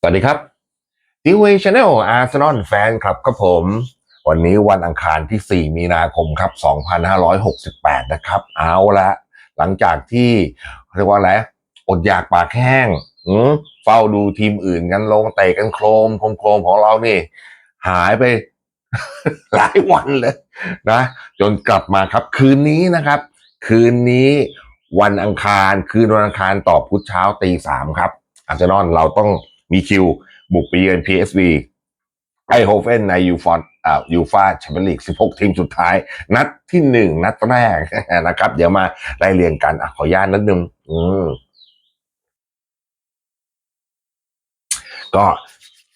สวัสดีครับดิวเอชแนลอาร์เซนอลแฟนคลับครับผม วันนี้วันอังคารที่ 4 มีนาคมครับ 2568 นะครับ เอาละหลังจากที่เรียกว่าอะไรอดอยากปากแห้งอืมเฝ้าดูทีมอื่นกันลงเตะกันโครมโครมโครมของเรานี่ หายไป หลายวันเลยนะ จนกลับมาครับคืนนี้นะครับ คืนนี้วันอังคารคืนวันอังคารต่อพุธเช้าตีสามครับอาร์เซนอลเราต้อง มีคิว บุกไปเยือน PSV ไอโฮเฟนในยูฟอนอ่ายูฟาแชมเปี้ยนลีก 16 ทีมสุดท้าย นัดที่หนึ่งนัดแรกนะครับ เดี๋ยวมาไล่เรียงกันอขออนุญาตนิดนึงอืมก็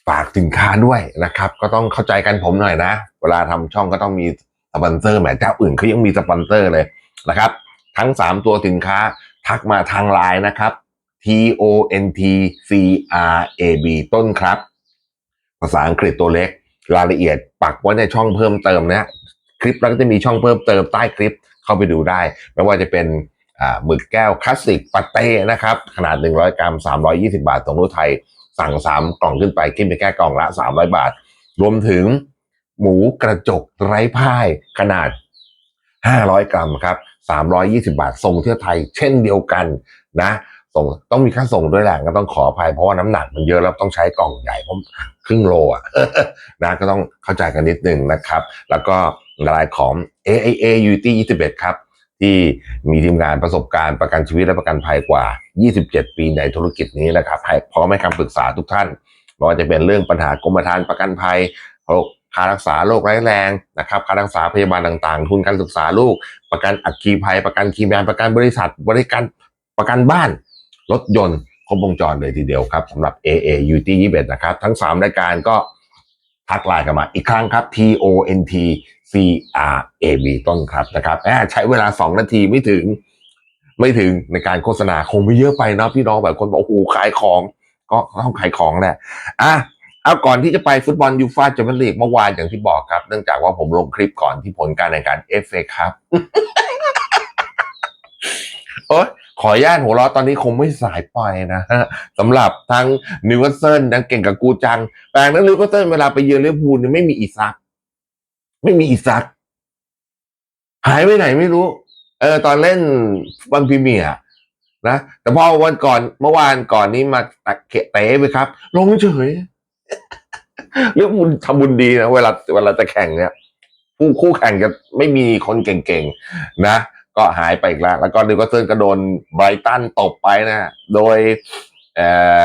ฝากสินค้าด้วยนะครับ ก็ต้องเข้าใจกันผมหน่อยนะ เวลาทำช่องก็ต้องมีสปอนเซอร์แหมเจ้าอื่นเขายังมีสปอนเซอร์เลยนะครับ ทั้ง 3 ตัวสินค้าทักมาทางไลน์นะครับ T O N T C R A B ต้นครับ ภาษาอังกฤษตัวเล็ก รายละเอียดปักไว้ในช่องเพิ่มเติมนะ คลิปแล้วก็จะมีช่องเพิ่มเติมใต้คลิปเข้าไปดูได้ ไม่ว่าจะเป็นหมึกแก้วคลาสสิกปาเต้นะครับ ขนาด 100 กรัม 320 บาทตรงรูไทย สั่ง 3 กล่องขึ้นไปกินไปแค่กล่องละ 300 บาท รวมถึงหมูกระจกไร้พ่ายขนาด 500 กรัมครับ 320 บาทส่งเที่ยวไทยเช่นเดียวกันนะ ส่งต้องมีค่าส่งด้วยแหละก็ต้องขออภัยเพราะว่าน้ำหนักมันเยอะแล้วต้องใช้กล่องใหญ่เพราะครึ่งโลอะนะก็ต้องเข้าใจกันนิดนึงนะครับ แล้วก็รายของ AIA UT 21 ครับ ที่มีทีมงานประสบการณ์ประกันชีวิตและประกันภัยกว่า 27 ปีในธุรกิจนี้นะครับให้พร้อมให้คำปรึกษาทุกท่านไม่ว่าจะเป็นเรื่องปัญหากรมธรรม์ประกันภัยโรคค่ารักษาโรคร้ายแรงนะครับค่ารักษาพยาบาลต่างๆ ทุนการศึกษาลูก ประกันอัคคีภัย ประกันคีย์แมนประกันบริษัท บริการประกันบ้าน รถยนต์ครบวงจรเลยทีเดียวครับสำหรับ AA UT 21นะครับ ทั้ง 3 รายการก็ทักไลน์กันมาอีกครั้งครับ T O N T C R A B ต้นครับนะครับแหมใช้เวลา 2 นาทีไม่ถึง ไม่ถึงในการโฆษณาคงไม่เยอะไปนะพี่น้องแบบคนบอกโอ้โหขายของ ก็ต้องขายของแหละอะเอาก่อนที่จะไปฟุตบอลยูฟ่าแชมเปี้ยนลีกเมื่อวานอย่างที่บอกครับ เนื่องจากว่าผมลงคลิปก่อนที่ผลการแข่งขัน FA ครับโอ๊ย ขออนุญาตหัวเราะตอนนี้คงไม่สายปล่อยนะฮะสำหรับทั้งนิวคาสเซิลทั้งเก่งกับกูจังแปลงนั้นนิวคาสเซิลเวลาไปเยือนลิเวอร์พูลเนี่ยไม่มีอีซัก ไม่มีอีซัก หายไปไหนไม่รู้ เออ ตอนเล่นบอลพรีเมียร์นะแต่พอวันก่อนเมื่อวานก่อนนี้มาตักเขะเตะไปครับ ลงเฉยเรื่องบุญทำบุญดีนะเวลาเวลาจะแข่งเนี่ยผู้คู่แข่งจะไม่มีคนเก่งๆนะ ก็หายไปอีกแล้วแล้วก็นิวคาสเซิลก็โดนไบรตันตบไปนะ โดยเอ่อ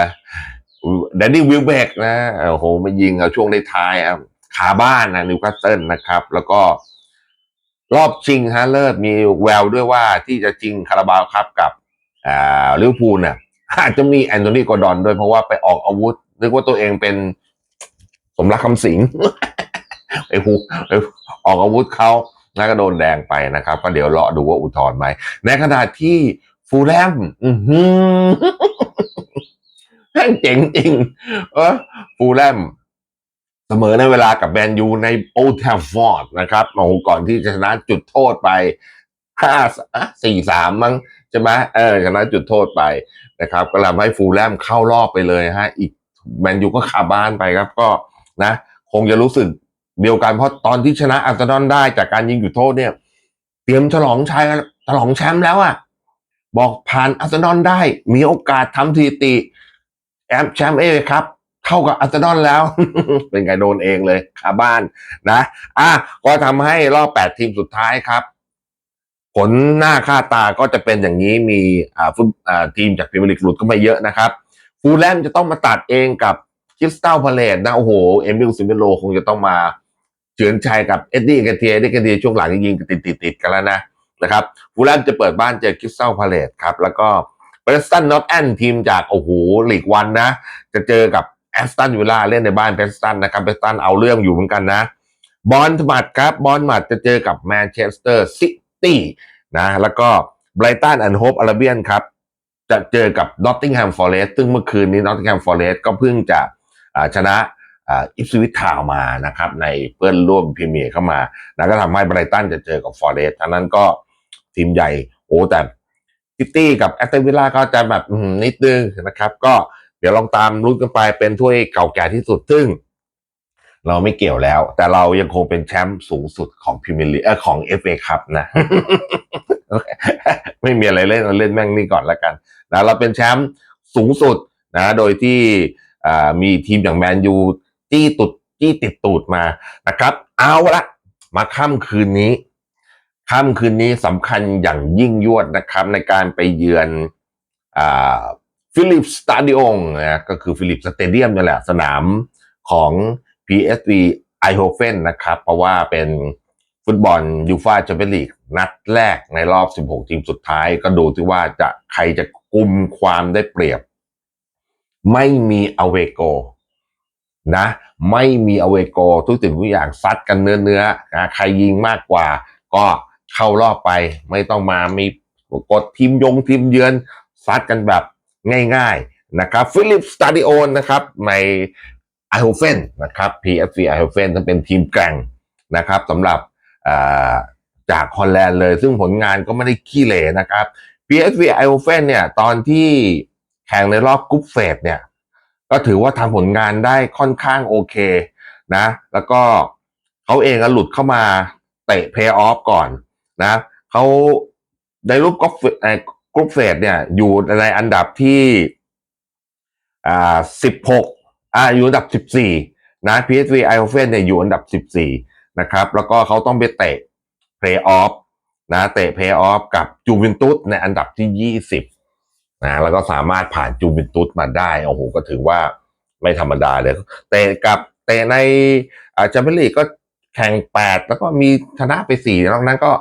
แดนนี่วิลเบกนะโอ้โหมายิงเอาช่วงในท้ายอะขาบ้านนะนิวคาสเซิลนะครับ แล้วก็รอบชิงฮะเลิศมีแววด้วยว่าที่จะจริงคาราบาวครับกับอ่าลิเวอร์พูลเนี่ยอาจจะมีแอนโทนีกอร์ดอนด้วยเพราะว่าไปออกอาวุธ นึกว่าตัวเองเป็นสมรักคำสิงไอ้หูไปออกอาวุธเขา แล้วก็โดนแดงไปนะครับ ก็เดี๋ยวรอดูว่าอุทธรณ์ไหม ในขณะที่ฟูลแลมอือหือแม่งเจ๋งจริงเออฟูลแลมเสมอในเวลากับแมนยูในโอ d ท f ฟอร์ดนะครับโอ้โหก่อนที่จะชนะจุดโทษไปห้าสี่สามมั้งใช่ไหมเออชนะจุดโทษไปนะครับ ก็ทำให้ฟูลแลมเข้ารอบไปเลยฮะ อีกแมนยูก็คาบ้านไปครับ ก็นะ คงจะรู้สึก เดียวกันเพราะตอนที่ชนะอาร์เซนอลได้จากการยิงจุดโทษเนี่ย เตรียมฉลองชัยฉลองแชมป์แล้วอะบอกผ่านอาร์เซนอลได้ มีโอกาสทำสถิติแอมแชมป์เอครับเข้ากับอาร์เซนอลแล้ว เป็นไงโดนเองเลยคาบ้านนะ อะก็ทำให้รอบแปดทีมสุดท้ายครับ ผลหน้าค่าตาก็จะเป็นอย่างนี้มีอ่าฟุตอ่าทีมจากพรีเมียร์ลีกหลุดก็ไม่เยอะนะครับฟูลแลมจะต้องมาตัดเองกับคริสตัลพาเลตนะโอ้โห เอมิลซิเมโลคงจะต้องมา เฉือนชัยกับเอ็ดดี้กาเทียเอ็ดดี้กาเทียช่วงหลังยิงติดติดติดกันแล้วนะนะครับฟูลแลมจะเปิดบ้านเจอคริสตัลพาเลตครับ แล้วก็เบรสตันนอตแอนทีมจากโอ้โหหลีกวันนะ จะเจอกับแอสตันวิลล่าเล่นในบ้านเบรสตันนะครับเบรสตันเอาเรื่องอยู่เหมือนกันนะบอลมัดครับบอลมัดจะเจอกับแมนเชสเตอร์ซิตี้นะแล้วก็ไบรตันแอนด์โฮปอาราเบียนครับจะเจอกับนอตติงแฮมฟอร์เรสต์ซึ่งเมื่อคืนนี้นอตติงแฮมฟอร์เรสต์ก็เพิ่งจะชนะ อิสวิททาวมานะครับในเพื่อนร่วมพรีเมียร์เข้ามาแล้วก็ทำให้ไบรตันจะเจอกับฟอร์เรสทั้งนั้นก็ทีมใหญ่โอ้แต่ซิตี้กับแอสตันวิลล่าก็จะแบบนิดนึงนะครับ ก็เดี๋ยวลองตามลุ้นกันไปเป็นถ้วยเก่าแก่ที่สุดซึ่ง เราไม่เกี่ยวแล้ว แต่เรายังคงเป็นแชมป์สูงสุดของพรีเมียร์ลีกของเอฟเอคับนะ ไม่มีอะไรเล่นเราเล่นแม่งนี่ก่อนแล้วกันนะเราเป็นแชมป์สูงสุดนะ โดยที่มีทีมอย่างแมนยู จี้ตุดจี้ติดตูดมานะครับ เอาละมาค่ำคืนนี้ค่ำคืนนี้สำคัญอย่างยิ่งยวดนะครับ ในการไปเยือนฟิลิปสตาดิองนะก็คือฟิลิปสเตเดียมนี่แหละสนามของ PSV ไอโฮเฟนนะครับ เพราะว่าเป็นฟุตบอลยูฟาแชมเปี้ยนลีกนัดแรกในรอบ 16 ทีมสุดท้าย ก็ดูที่ว่าจะใครจะกุมความได้เปรียบ ไม่มีอเวโก นะไม่มีอเวโกทุกสิ่งทุกอย่างซัดกันเนื้อเนื้อนะใครยิงมากกว่า ก็เข้ารอบไปไม่ต้องมามีกดทีมยงทีมเยือนซัดกันแบบง่ายๆนะครับฟิลิปสตาดิโอนนะครับในไอโฮเฟนนะครับ PSV ไอโฮเฟนเป็นทีมแกร่งนะครับสำหรับจากฮอลแลนด์เลย ซึ่งผลงานก็ไม่ได้ขี้เหร่นะครับ PSV ไอโฮเฟนเนี่ยตอนที่แข่งในรอบกรุ๊ปเฟสเนี่ย ก็ถือว่าทำผลงานได้ค่อนข้างโอเคนะ แล้วก็เขาเองก็หลุดเข้ามาเตะเพย์ออฟก่อนนะเขาในรูปกรุ๊ปเอ่อกรุ๊ปเฟสเนี่ยอยู่ในอันดับที่อ่าสิบหกอ่าอยู่อันดับสิบสี่นะ PSV e i h o f e n เนี่ยอยู่อันดับสิบสี่นะครับ แล้วก็เขาต้องไปเตะเพย์ออฟนะ เตะเพย์ออฟกับจูเวนตุสในอันดับที่ยี่สิบ นะแล้วก็สามารถผ่านจูเวนตุสมาได้โอ้โหก็ถือว่าไม่ธรรมดาเลยเตะกับเตะในอาแชมเปี้ยนลีกก็แข่งแปดแล้วก็มีชนะไปสี่นอกนั้นก็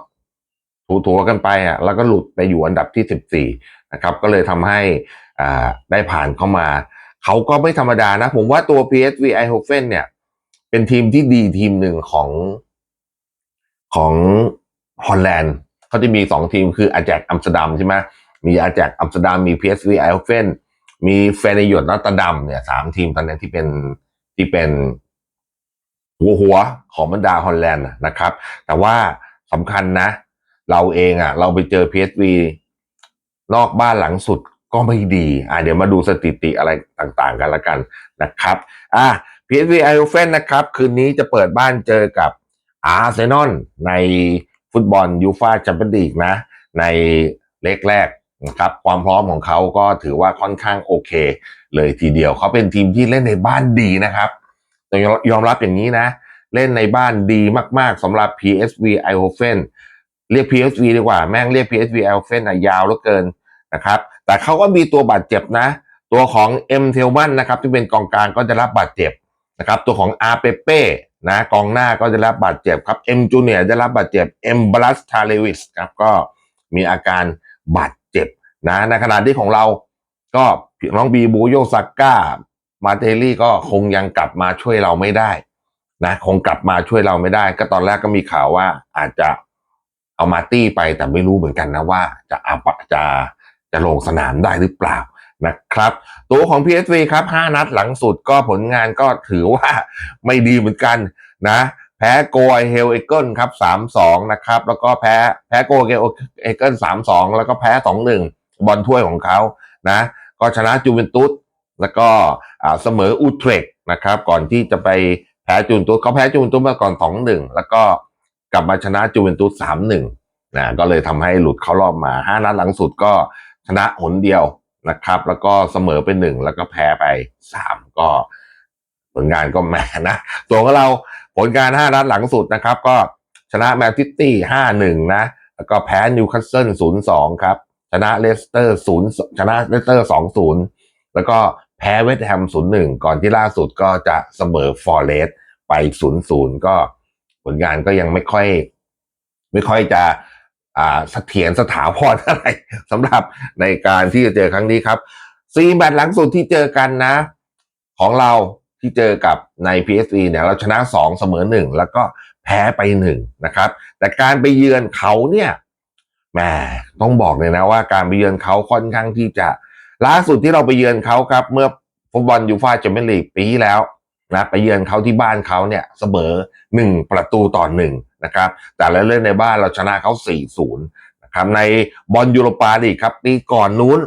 ถูๆกันไปอะแล้วก็หลุดไปอยู่อันดับที่สิบสี่นะครับ ก็เลยทำให้อ่าได้ผ่านเข้ามา เขาก็ไม่ธรรมดานะ ผมว่าตัว PSV Eindhoven เนี่ย เป็นทีมที่ดีทีมหนึ่งของของฮอลแลนด์เขาจะมีสองทีมคืออาแจกอัมสเตอร์ดัมใช่ไหม มีอาแจกอัมสเตอร์ดัมมี PSV ไอ h o เฟนมีเฟนยอร์นัตตดัมเนี่ยสามทีมตอนนี้ที่เป็นที่เป็นหัวหัวของบรรดาฮอลแลนด์นะครับ แต่ว่าสำคัญนะ เราเองอะ เราไปเจอ PSV นอกบ้านหลังสุดก็ไม่ดี อะเดี๋ยวมาดูสถิติอะไรต่างๆกันละกันนะครับ อะ PSV i o f e n นะครับ คืนนี้จะเปิดบ้านเจอกับอาร์เซนอลในฟุตบอลยูฟาแชมเปี้ยนลีกนะ ในเล็กแรก นะครับความพร้อมของเขาก็ถือว่าค่อนข้างโอเค เลยทีเดียวเขาเป็นทีมที่เล่นในบ้านดีนะครับต้องยอมรับอย่างนี้นะ เล่นในบ้านดีมาก ๆสำหรับ PSV Eindhoven เรียก PSV ดีกว่าแม่งเรียก PSV Eindhoven นะยาวเหลือเกินนะครับ แต่เขาก็มีตัวบาดเจ็บนะ ตัวของเอ็มเทลมันนะครับที่เป็นกองกลางก็จะรับบาดเจ็บนะครับ ตัวของอาเปเป้นะกองหน้าก็จะรับบาดเจ็บครับเอ็มจูเนียได้รับบาดเจ็บเอ็มบลัสทาเลวิสครับก็มีอาการบาดเจ็บนะในขณะที่ของเราก็น้องบีบูโยซาก้า มาเตลลี่ก็คงยังกลับมาช่วยเราไม่ได้นะคงกลับมาช่วยเราไม่ได้ ก็ตอนแรกก็มีข่าวว่าอาจจะเอามาตี้ไปแต่ไม่รู้เหมือนกันนะว่าจะอาจะจะลงสนามได้หรือเปล่านะครับ ตัวของ PSV ครับ 5 นัดหลังสุดก็ผลงานก็ถือว่าไม่ดีเหมือนกันนะ แพ้โกไอเฮลเอเกิลครับ3-2นะครับ แล้วก็แพ้แพ้โกเอเกิล3-2แล้วก็แพ้2-1บอลถ้วยของเขานะ ก็ชนะจูเวนตุสแล้วก็เสมออูเทรกนะครับ ก่อนที่จะไปแพ้จูเวนตุสเขาแพ้จูเวนตุสมาก่อน2-1แล้วก็กลับมาชนะจูเวนตุส3-1นะก็เลยทำให้หลุดเข้ารอบมา5นัดหลังสุดก็ชนะหนเดียวนะครับ แล้วก็เสมอไปหนึ่งแล้วก็แพ้ไปสามก็ผลงานก็แหมนะ ตัวของเรา ผลงานห้านัดหลังสุดนะครับ ก็ชนะแมนซิตี้ห้าหนึ่งนะ แล้วก็แพ้นิวคาสเซิลศูนย์สองครับ ชนะเลสเตอร์ศูนย์ชนะเลสเตอร์สองศูนย์แล้วก็แพ้เวสต์แฮมศูนย์หนึ่งก่อนที่ล่าสุดก็จะเสมอฟอร์เรสไปศูนย์ศูนย์ก็ผลงานก็ยังไม่ค่อย ไม่ค่อยจะอ่าเสถียรสถาพรอะไรสำหรับในการที่จะเจอครั้งนี้ครับซีแมตช์หลังสุดที่เจอกันนะ ของเรา ที่เจอกับใน PSV เนี่ยเราชนะสองเสมอหนึ่งแล้วก็แพ้ไปหนึ่งนะครับ แต่การไปเยือนเขาเนี่ยแหมต้องบอกเลยนะว่าการไปเยือนเขาค่อนข้างที่จะล่าสุดที่เราไปเยือนเขาครับ เมื่อฟุตบอลยูฟ่าแชมเปี้ยนลีกปีที่แล้วนะไปเยือนเขาที่บ้านเขาเนี่ยเสมอหนึ่งประตูต่อหนึ่งนะครับแต่และเล่นในบ้านเราชนะเขา4-0นะครับในบอลยูโรปาลีกครับปีก่อนนู้น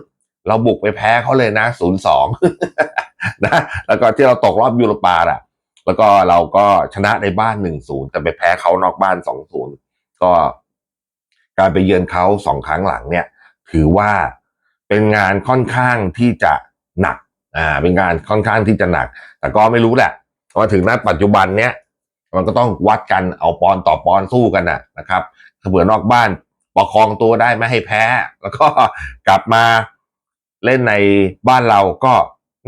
เราบุกไปแพ้เขาเลยนะศูนย์สองนะแล้วก็ที่เราตกรอบยูโรปาอะ แล้วก็เราก็ชนะในบ้านหนึ่งศูนย์แต่ไปแพ้เขานอกบ้านสองศูนย์ก็การไปเยือนเขาสองครั้งหลังเนี่ย ถือว่าเป็นงานค่อนข้างที่จะหนักอ่าเป็นงานค่อนข้างที่จะหนัก แต่ก็ไม่รู้แหละว่าถึงณปัจจุบันเนี้ยมันก็ต้องวัดกันเอาปอนต่อปอนสู้กันนะนะครับเผื่อนอกบ้านประคองตัวได้ไม่ให้แพ้ แล้วก็กลับมา เล่นในบ้านเราก็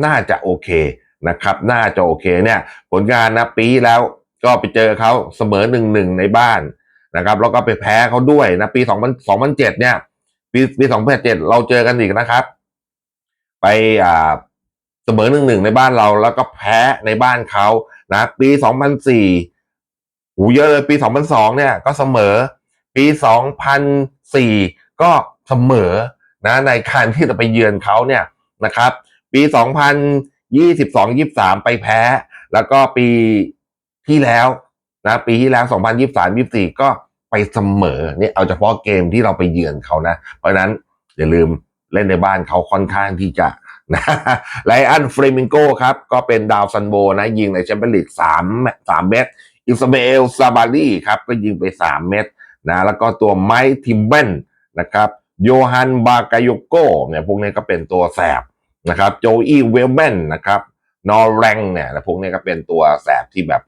น่าจะโอเคนะครับ น่าจะโอเคเนี่ย ผลงานนะปีแล้วก็ไปเจอเขาเสมอหนึ่งหนึ่งในบ้านนะครับ แล้วก็ไปแพ้เขาด้วยนะปีสองพันสองพันเจ็ดเนี่ย ปีปีสองพันเจ็ดเราเจอกันอีกนะครับ ไปอ่าเสมอหนึ่งหนึ่งในบ้านเราแล้วก็แพ้ในบ้านเขานะปีสองพันสี่หูเยอะเลยปีสองพันสองเนี่ยก็เสมอ ปีสองพันสี่ก็เสมอ นะในการที่จะไปเยือนเขาเนี่ยนะครับปีสองพันยี่สิบสองยี่สามไปแพ้ แล้วก็ปีที่แล้วนะปีที่แล้วสองพันยี่สามยี่สี่ก็ไปเสมอเนี่ยเอาเฉพาะเกมที่เราไปเยือนเขานะ เพราะนั้นอย่าลืมเล่นในบ้านเขาค่อนข้างที่จะนะไลอันเฟรมิงโกครับ ก็เป็นดาวซันโบนะ ยิงในแชมเปี้ยนลีกสามสามเม็ดอิสมาเอลซาบารีครับ ก็ยิงไปสามเม็ดนะแล้วก็ตัวไมค์ทิมเบนนะครับ โยฮันบากายโกเนี่ยพวกนี้ก็เป็นตัวแสบนะครับโจอีเวลเมนนะครับนอร์แรงเนี่ยพวกนี้ก็เป็นตัวแสบที่แบบ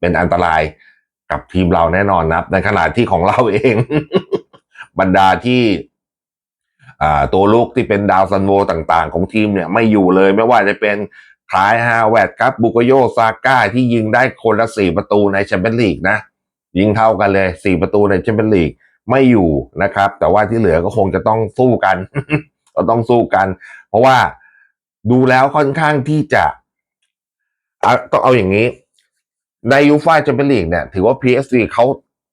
เป็นอันตรายกับทีมเราแน่นอนนะในขณะที่ของเราเอง บรรดาที่ตัวลูกที่เป็นดาวซันโวต่างๆ ของทีมเนี่ยไม่อยู่เลยไม่ว่าจะเป็นคลายฮาวเวดครับบุกโยซาก้าที่ยิงได้คนละสี่ประตูในแชมเปี้ยนลีกนะ ยิงเท่ากันเลยสี่ประตูในแชมเปี้ยนลีก ไม่อยู่นะครับ แต่ว่าที่เหลือก็คงจะต้องสู้กันก็ต้องสู้กัน เพราะว่าดูแล้วค่อนข้างที่จะต้องเอาอย่างนี้ ในยูฟ่าแชมเปี้ยนลีกเนี่ย ถือว่า PSG เขา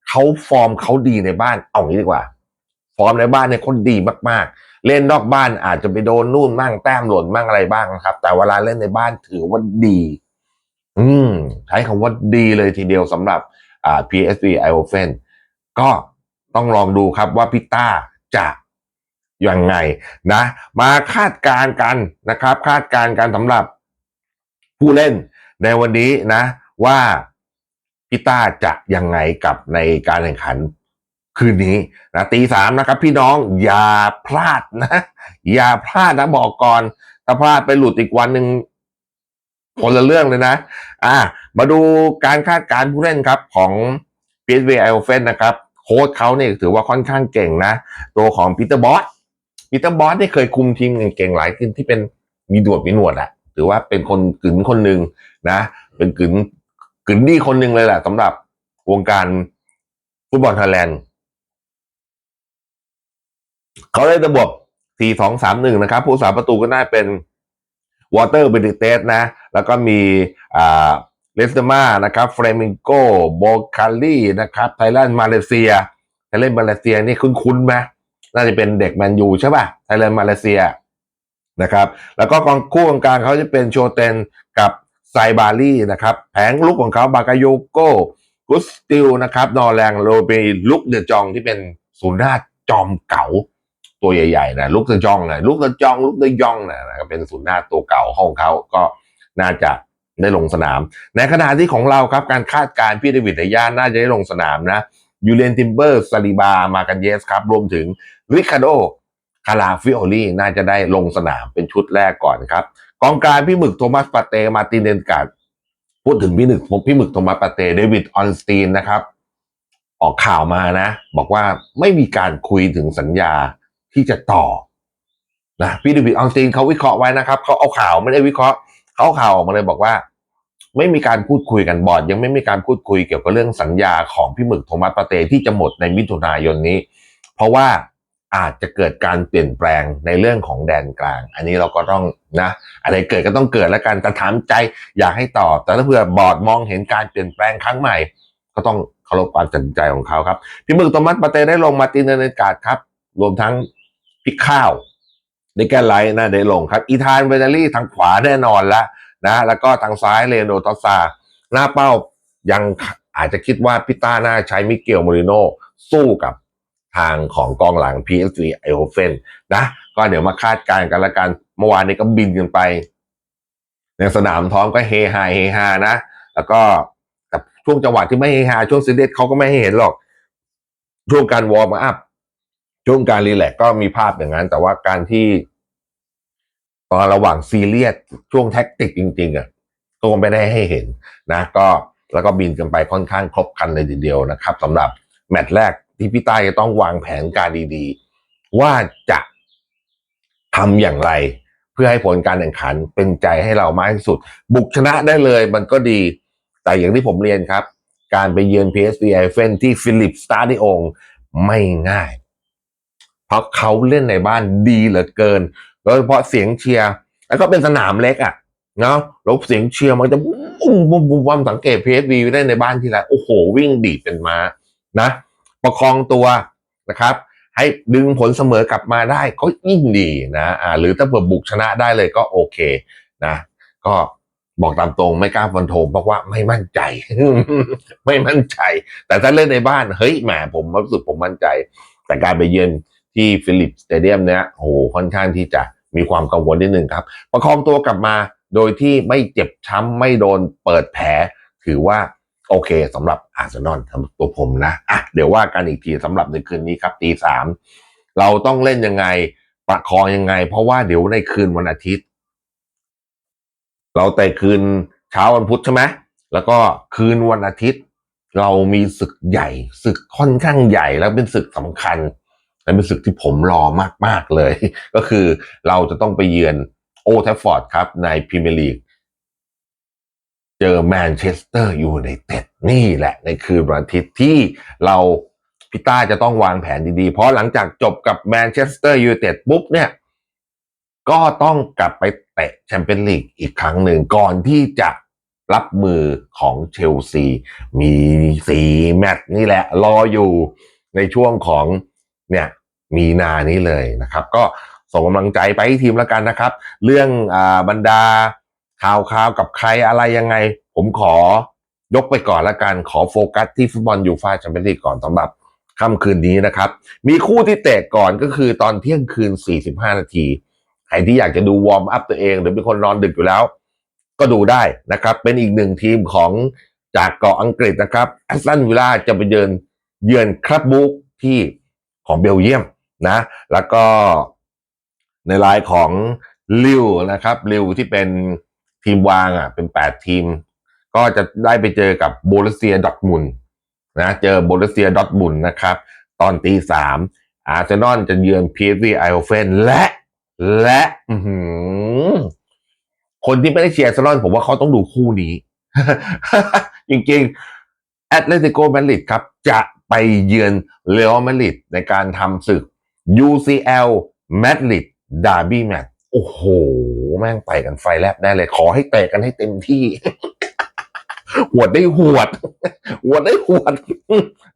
เขาฟอร์มเขาดีในบ้านเอางี้ดีกว่า ฟอร์มในบ้านเนี่ยเขาดีมากๆ เล่นนอกบ้านอาจจะไปโดนนู่นมั่งแต้มหล่นมั่งอะไรบ้างนะครับ แต่เวลาเล่นในบ้านถือว่าดี อืม ใช้คำว่าดีเลยทีเดียวสำหรับอ่า PSV i o f e n ก็ ต้องลองดูครับว่าพิต้าจะยังไงนะ มาคาดการณ์กันนะครับ คาดการณ์กันสำหรับผู้เล่นในวันนี้นะ ว่าพิต้าจะยังไงกับในการแข่งขันคืนนี้นะตีสามนะครับ พี่น้องอย่าพลาดนะ อย่าพลาดนะบอกก่อน ถ้าพลาดไปหลุดอีกวันหนึ่งคนละเรื่องเลยนะ อ่า มาดูการคาดการณ์ผู้เล่นครับของ PSV i o f e n นะครับ โค้ชเขาเนี่ยถือว่าค่อนข้างเก่งนะ ตัวของปีเตอร์บอสปีเตอร์บอสได้เคยคุมทีมเก่งๆหลายทีมที่เป็นมีดวดมีหนวดอะถือว่าเป็นคนกึ๋นคนหนึ่งนะ เป็นกึ๋นกึ๋นดีคนหนึ่งเลยแหละสำหรับวงการฟุตบอลไทยแลนด์เขาได้ระบบ 4-2-3-1 นะครับ ผู้สาประตูก็น่าเป็นวอเตอร์เบนิเตสนะ แล้วก็มีอ่า เลสเตมานะครับเฟรมิงโกโบคาลีนะครับไทยแลนด์มาเลเซียไทยแลนด์มาเลเซียนี่คุ้นๆไหมน่าจะเป็นเด็กแมนยูใช่ป่ะไทยแลนด์มาเลเซียนะครับ แล้วก็กองคู่กองกลางเขาจะเป็นโชเตนกับไซบารีนะครับแผงลุกของเขาบากาโยโกกุสติลนะครับนอร์แรงโรเบลุกเดจองที่เป็นศูนย์หน้าจอมเก่าตัวใหญ่ๆนะลุกเดจองนะลุกเดจองลุกเดยองนะนะเป็นศูนย์หน้าตัวเก่าของเขาก็น่าจะ ได้ลงสนาม ในขณะที่ของเราครับการคาดการณ์พี่เดวิดในย่านน่าจะได้ลงสนามนะยูเลนติมเบอร์ซาลิบามากันเยสครับ รวมถึงริคาโดคาราฟิโอลีน่าจะได้ลงสนามเป็นชุดแรกก่อนครับกองกลางพี่หมึกโทมัสปาเตมาตินเดนการ์ดพูดถึงพี่หมึกพี่หมึกโทมัสปาเตเดวิดออนสตีนนะครับ ออกข่าวมานะ บอกว่าไม่มีการคุยถึงสัญญาที่จะต่อนะพี่เดวิดออนสตีนเขาวิเคราะห์ไว้นะครับเขาเอาข่าวไม่ได้วิเคราะห์ เขาข่าวออกมาเลยบอกว่า ไม่มีการพูดคุยกันบอร์ดยังไม่มีการพูดคุยเกี่ยวกับเรื่องสัญญาของพี่หมึกโทมัสปาเตที่จะหมดในมิถุนายนนี้ เพราะว่าอาจจะเกิดการเปลี่ยนแปลงในเรื่องของแดนกลาง อันนี้เราก็ต้องนะอะไรเกิดก็ต้องเกิดแล้วกันแต่ถามใจอยากให้ตอบ แต่ถ้าเผื่อบอร์ดมองเห็นการเปลี่ยนแปลงครั้งใหม่ ก็ต้องเคารพความตัดสินใจของเขาครับ พี่หมึกโทมัสปาเตได้ลงมาตินเนการ์ดครับ รวมทั้งพี่ข้าว นแกนไลท์นะได้ลงครับ อีธานเวเนลี่ทางขวาแน่นอนละนะแล้วก็ทางซ้ายเลโนตอสซาหน้าเป้ายังอาจจะคิดว่าพิต้าน่าใช้มิเกลโมริโนสู้กับทางของกองหลัง PSV ไอโ f เฟนนะ ก็เดี๋ยวมาคาดการณ์กันละกันเมื่อวานนี้ก็บินกันไป ในสนามท้องก็เฮฮาเฮฮานะ แล้วก็กับช่วงจังหวะที่ไม่เฮฮาช่วงซีเดสเขาก็ไม่ให้เห็นหรอก ช่วงการวอร์มอัพ ช่วงการรีแลกซ์ก็มีภาพอย่างนั้น แต่ว่าการที่ตอนระหว่างซีเรียสช่วงแท็กติกจริง ๆอะก็ไม่ได้ให้เห็นนะ ก็แล้วก็บินกันไปค่อนข้างครบคันเลยทีเดียวนะครับสำหรับแมตช์แรกที่พี่ใต้จะต้องวางแผนการดีๆ ว่าจะทำอย่างไร เพื่อให้ผลการแข่งขันเป็นใจให้เรามากที่สุด บุกชนะได้เลยมันก็ดี แต่อย่างที่ผมเรียนครับ การไปเยือน PSV e i f e n ที่ฟิลิปสตาดิโองไม่ง่าย ราะเขาเล่นในบ้านดีเหลือเกินโดยเฉพาะเสียงเชียร์แล้วก็เป็นสนามเล็กอะเนาะแล้วเสียงเชียร์มันจะบุ้มบุ้มบุ้มบุ้มสังเกต PSV ได้ในบ้านทีไรโอ้โห วิ่งดีเป็นมานะ ประคองตัวนะครับ ให้ดึงผลเสมอกลับมาได้ก็ยิ่งดีนะอ่าหรือถ้าเผื่อบุกชนะได้เลยก็โอเคนะก็บอกตามตรงไม่กล้าฟันธงเพราะว่าไม่มั่นใจ ไม่มั่นใจ แต่ถ้าเล่นในบ้านเฮ้ยแหมผมรู้สึกผมมั่นใจ แต่การไปเยือน ที่ฟิลิปสเตเดียมเนี่ยโอ้โหค่อนข้างที่จะมีความกังวลนิดนึงครับ ประคองตัวกลับมาโดยที่ไม่เจ็บช้ำไม่โดนเปิดแผล ถือว่าโอเคสำหรับอาร์เซนอลสำหรับตัวผมนะอะเดี๋ยวว่ากันอีกทีสำหรับในคืนนี้ครับตีสามเราต้องเล่นยังไงประคองยังไง เพราะว่าเดี๋ยวในคืนวันอาทิตย์ เราแต่คืนเช้าวันพุธใช่ไหมแล้วก็คืนวันอาทิตย์ เรามีศึกใหญ่ศึกค่อนข้างใหญ่แล้วเป็นศึกสำคัญ และเป็นศึกที่ผมรอมาก ๆ เลย ก็คือเราจะต้องไปเยือนโอแทฟฟอร์ดครับในพรีเมียร์ลีกเจอแมนเชสเตอร์ยูไนเต็ดนี่แหละ ในคืนวันอาทิตย์ที่เราพิต้าจะต้องวางแผนดีๆ เพราะหลังจากจบกับแมนเชสเตอร์ยูไนเต็ดปุ๊บเนี่ย ก็ต้องกลับไปเตะแชมเปี้ยนลีกอีกครั้งหนึ่งก่อนที่จะรับมือของเชลซี มีสีแมตช์นี่แหละ รออยู่ในช่วงของ เนี่ยมีนานี้เลยนะครับ ก็ส่งกำลังใจไปให้ทีมแล้วกันนะครับ เรื่องอบรรดาข่าวข่าวกับใครอะไรยังไง ผมขอยกไปก่อนละกันขอโฟกัสที่ฟุตบอลยูฟ่าแชมเปี้ยนลีกก่อนสำหรับค่ำคืนนี้นะครับ มีคู่ที่เตะก่อนก็คือตอนเที่ยงคืน 45 นาทีใครที่อยากจะดูวอร์มอัพตัวเอง หรือเป็นคนนอนดึกอยู่แล้ว ก็ดูได้นะครับ เป็นอีกหนึ่งทีมของจากเกาะอังกฤษนะครับแอสตันวิลล่าจะไปเยือนเยือนครับบุ๊กที่ ของเบลเยียมนะ แล้วก็ในรายของลิวนะครับลิวที่เป็นทีมวางอะเป็นแปดทีม ก็จะได้ไปเจอกับโบลเซียดอทมุนนะเจอโบลเซียดอทมุนนะครับ ตอนตีสามอาร์เซนอลจะเยือนพีเอฟวีไอโอเฟนและ และคนที่ไม่ได้เชียร์อาร์เซนอลผมว่าเขาต้องดูคู่นี้ จริงๆแอตเลติโกมาดริดครับ จะ ไปเยือนเรอัลมาดริดในการทำศึก UCL มาดริดดาร์บี้แมตช์โอ้โห แม่งไปกันไฟแลบได้เลย ขอให้เตะกันให้เต็มที่หวดได้หวดหวดได้หวด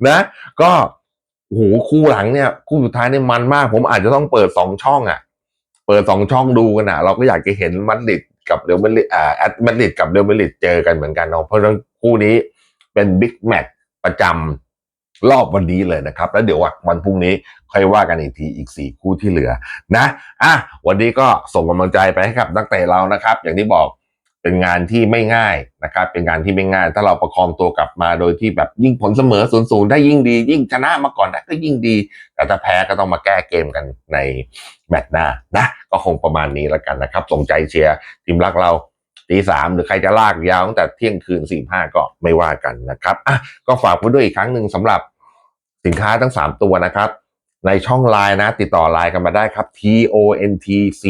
นะ ก็โอ้โหคู่หลังเนี่ย คู่สุดท้ายเนี่ยมันมาก ผมอาจจะต้องเปิดสองช่องอะ เปิดสองช่องดูกันอะเราก็อยากจะเห็นมาดริดกับเรอัลมาดริดอ่าแอตมาดริดกับเรอัลมาดริดเจอกันเหมือนกันเนาะเพราะฉะนั้นคู่นี้เป็นบิ๊กแมตช์ประจำ รอบวันนี้เลยนะครับ แล้วเดี๋ยววันพรุ่งนี้ค่อยว่ากันอีกทีอีกสี่คู่ที่เหลือนะอะวันนี้ก็ส่งกำลังใจไปให้กับนักเตะเรานะครับ อย่างที่บอกเป็นงานที่ไม่ง่ายนะครับ เป็นงานที่ไม่ง่าย ถ้าเราประคองตัวกลับมาโดยที่แบบยิ่งผลเสมอศูนย์ศูนย์ได้ยิ่งดี ยิ่งชนะมาก่อนได้ก็ยิ่งดี แต่ถ้าแพ้ก็ต้องมาแก้เกมกันในแมตช์หน้านะก็คงประมาณนี้แล้วกันนะครับส่งใจเชียร์ทีมรักเรา ตีสามหรือใครจะลากยาวตั้งแต่เที่ยงคืนสี่ห้าก็ไม่ว่ากันนะครับอะก็ฝากไว้ด้วยอีกครั้งหนึ่งสำหรับสินค้าทั้งสามตัวนะครับ ในช่องไลน์นะ ติดต่อไลน์กันมาได้ครับ T O N T C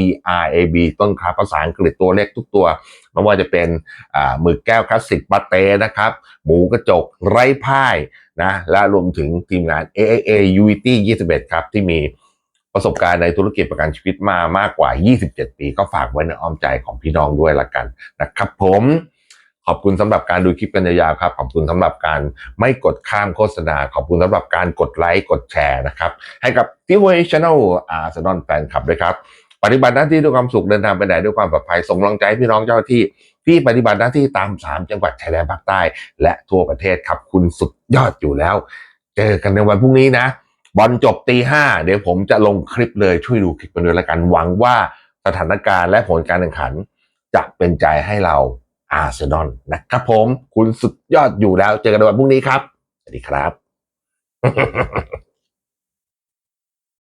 R A B ต้นครับภาษาอังกฤษตัวเล็กทุกตัวไม่ว่าจะเป็นหมึกแก้วคลาสสิกปาเต้นะครับ หมูกระจกไร้พ่ายนะและรวมถึงทีมงาน AAA UIT 21 ครับที่มี ประสบการณ์ในธุรกิจประกันชีวิตมามากกว่า 27 ปี ก็ฝากไว้ในอ้อมใจของพี่น้องด้วยละกันนะครับผมขอบคุณสำหรับการดูคลิปกันยาวๆครับ ขอบคุณสำหรับการไม่กดข้ามโฆษณา ขอบคุณสำหรับการกดไลค์กดแชร์นะครับ ให้กับทีวีช n แนลอาร์เซนอลแฟนคลับด้วยครับ ปฏิบัติหน้าที่ด้วยความสุขเดินทางไปไหนด้วยความปลอดภัยส่งกำลังใจพี่น้องเจ้าที่ที่ปฏิบัติหน้าที่ตาม 3 จังหวัดชายแดนภาคใต้ และทั่วประเทศครับ คุณสุดยอดอยู่แล้ว เจอกันในวันพรุ่งนี้นะ บอลจบตีห้าเดี๋ยวผมจะลงคลิปเลยช่วยดูคลิปกันด้วยละกันหวังว่าสถานการณ์และผลการแข่งขัน จะเป็นใจให้เราอาร์เซนอลนะครับผม คุณสุดยอดอยู่แล้ว เจอกันในวันพรุ่งนี้ครับ สวัสดีครับ